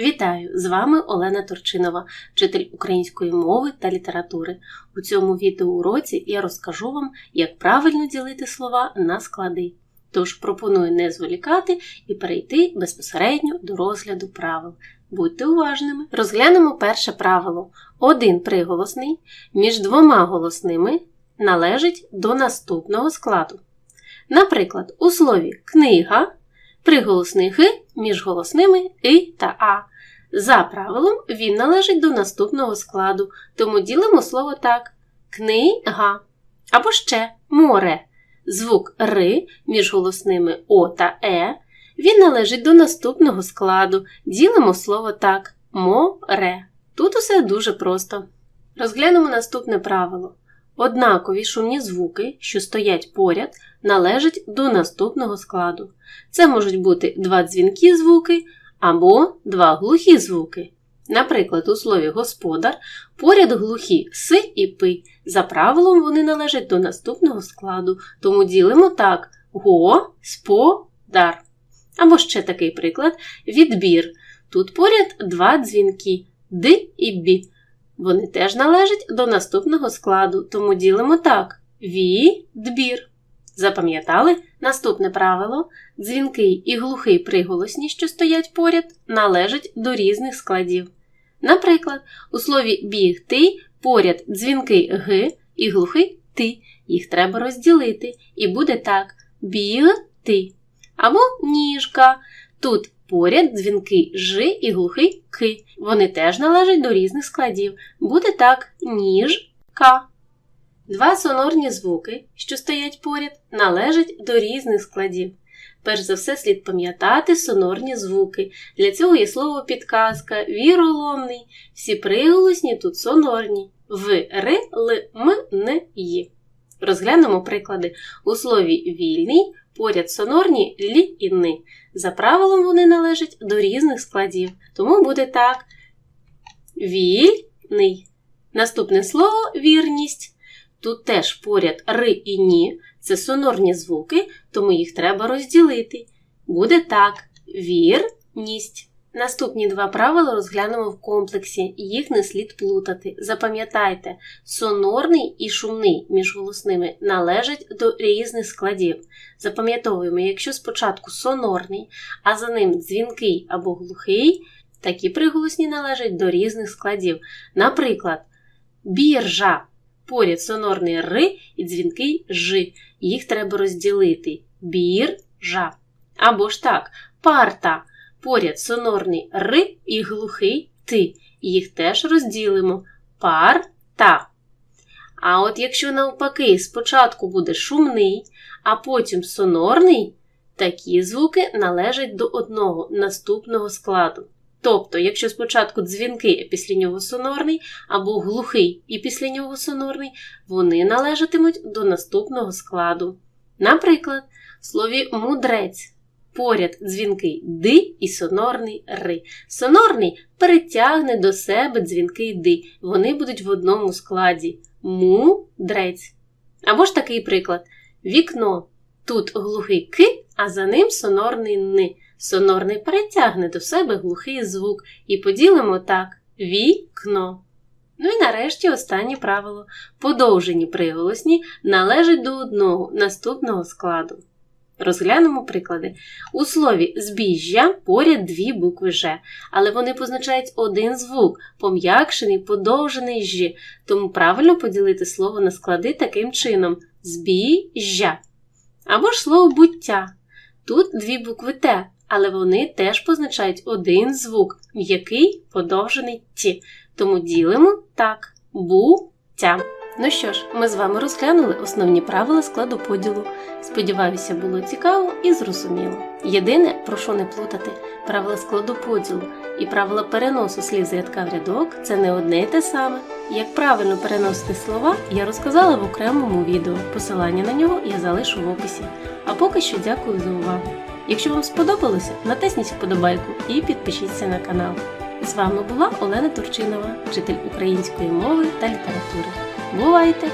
Вітаю! З вами Олена Турчинова, вчитель української мови та літератури. У цьому відеоуроці я розкажу вам, як правильно ділити слова на склади. Тож пропоную не зволікати і перейти безпосередньо до розгляду правил. Будьте уважними. Розглянемо перше правило. Один приголосний між двома голосними належить до наступного складу. Наприклад, у слові книга приголосний «г» між голосними «и» та А. За правилом, він належить до наступного складу, тому ділимо слово так: книга. Або ще море. Звук Р між голосними О та Е. Він належить до наступного складу. Ділимо слово так: море. Тут усе дуже просто. Розглянемо наступне правило. Однакові шумні звуки, що стоять поряд, належать до наступного складу. Це можуть бути два дзвінкі звуки або два глухі звуки. Наприклад, у слові господар поряд глухі с і пи. За правилом вони належать до наступного складу, тому ділимо так: го, спо, дар. Або ще такий приклад відбір. Тут поряд два дзвінки д і бі. Вони теж належать до наступного складу, тому ділимо так: ві, дбір. Запам'ятали наступне правило: дзвінкий і глухий приголосні, що стоять поряд, належать до різних складів. Наприклад, у слові бігти поряд дзвінкий г і глухий ти. Їх треба розділити, і буде так: бігти. Або ніжка. Тут поряд дзвінкий ж і глухий к. Вони теж належать до різних складів. Буде так: ніжка. Два сонорні звуки, що стоять поряд, належать до різних складів. Перш за все, слід пам'ятати сонорні звуки. Для цього є слово підказка, віроломний. Всі приголосні тут сонорні в, р, л, м, н, й. Розглянемо приклади. У слові вільний поряд сонорні лі і ни. За правилом вони належать до різних складів. Тому буде так: вільний. Наступне слово вірність. Тут теж поряд ри і ні це сонорні звуки, тому їх треба розділити. Буде так: вірність. Наступні два правила розглянемо в комплексі, їх не слід плутати. Запам'ятайте, сонорний і шумний між голосними належать до різних складів. Запам'ятовуємо, якщо спочатку сонорний, а за ним дзвінкий або глухий, такі приголосні належать до різних складів. Наприклад, біржа поряд сонорний Р і дзвінкий Ж. Їх треба розділити бір-жа. Або ж так, парта поряд сонорний Р і глухий Т. Їх теж розділимо пар-та. А от якщо навпаки спочатку буде шумний, а потім сонорний, такі звуки належать до одного наступного складу. Тобто, якщо спочатку дзвінки, після нього сонорний, або глухий і після нього сонорний, вони належатимуть до наступного складу. Наприклад, в слові мудрець поряд дзвінкий ди і сонорний ри. Сонорний перетягне до себе дзвінкий ди. Вони будуть в одному складі мудрець. Або ж такий приклад: вікно. Тут глухий ки, а за ним сонорний ни. Сонорний перетягне до себе глухий звук і поділимо так вікно. Ну і нарешті останнє правило. Подовжені приголосні належать до одного наступного складу. Розглянемо приклади. У слові збіжжя поряд дві букви Ж, але вони позначають один звук, пом'якшений, подовжений «ж», тому правильно поділити слово на склади таким чином збіжжя. Або ж слово буття. Тут дві букви Т, але вони теж позначають один звук, м'який подовжений ті. Тому ділимо так буття. Ну що ж, ми з вами розглянули основні правила складу поділу. Сподіваюся, було цікаво і зрозуміло. Єдине, прошу не плутати, правила складу поділу і правила переносу слів з рядка в рядок це не одне й те саме. Як правильно переносити слова, я розказала в окремому відео. Посилання на нього я залишу в описі. А поки що дякую за увагу. Якщо вам сподобалося, натисніть вподобайку і підпишіться на канал. З вами була Олена Турчинова, вчитель української мови та літератури. Бувайте!